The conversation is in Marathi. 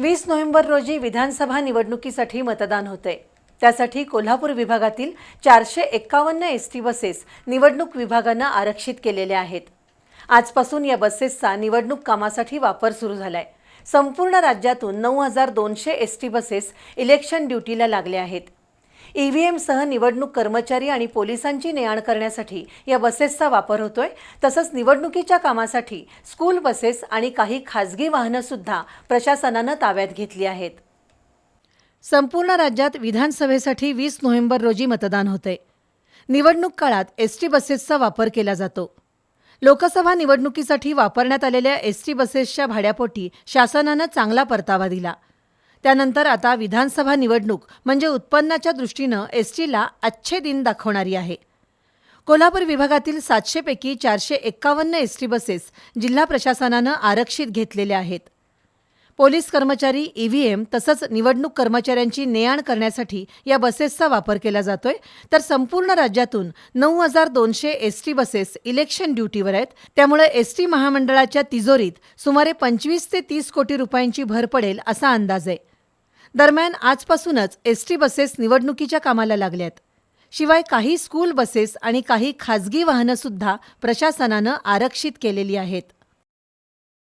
वीस नोव्हेंबर रोजी विधानसभा निवडणुकीसाठी मतदान होते त्यासाठी कोल्हापूर विभागातील चारशे एक्कावन्न एस टी बसेस निवडणूक विभागानं आरक्षित केलेल्या आहेत. आजपासून या बसेसचा निवडणूक कामासाठी वापर सुरू झालाय. संपूर्ण राज्यातून नऊ हजार दोनशे एस टी बसेस इलेक्शन ड्युटीला लागल्या आहेत. ईव्हीएमसह निवडणूक कर्मचारी आणि पोलिसांची ने आण करण्यासाठी या बसेसचा वापर होतोय. तसंच निवडणुकीच्या कामासाठी स्कूल बसेस आणि काही खाजगी वाहनंसुद्धा प्रशासनानं ताब्यात घेतली आहेत. संपूर्ण राज्यात विधानसभेसाठी वीस नोव्हेंबर रोजी मतदान होते निवडणूक काळात एस टी बसेसचा वापर केला जातो. लोकसभा निवडणुकीसाठी वापरण्यात आलेल्या एस टी बसेसच्या भाड्यापोटी शासनानं चांगला परतावा दिला. त्यानंतर आता विधानसभा निवडणूक म्हणजे उत्पन्नाच्या दृष्टीनं एस टीला अच्छे दिन दाखवणारी आहे. कोल्हापूर विभागातील सातशेपैकी चारशे एक्कावन्न एस टी बसेस जिल्हा प्रशासनानं आरक्षित घेतलेल्या आहेत. पोलीस कर्मचारी ईव्हीएम तसंच निवडणूक कर्मचाऱ्यांची ने आण करण्यासाठी या बसेसचा वापर केला जातोय. तर संपूर्ण राज्यातून नऊ हजार दोनशे एस टी बसेस इलेक्शन ड्युटीवर आहेत. त्यामुळे एस टी महामंडळाच्या तिजोरीत सुमारे पंचवीस ते तीस कोटी रुपयांची भर पडेल असा अंदाज आहे. दरम्यान आजपासूनच एस टी बसेस निवडणुकीच्या कामाला लागल्यात. शिवाय काही स्कूल बसेस आणि काही खाजगी वाहनंसुद्धा प्रशासनानं आरक्षित केलेली आहेत.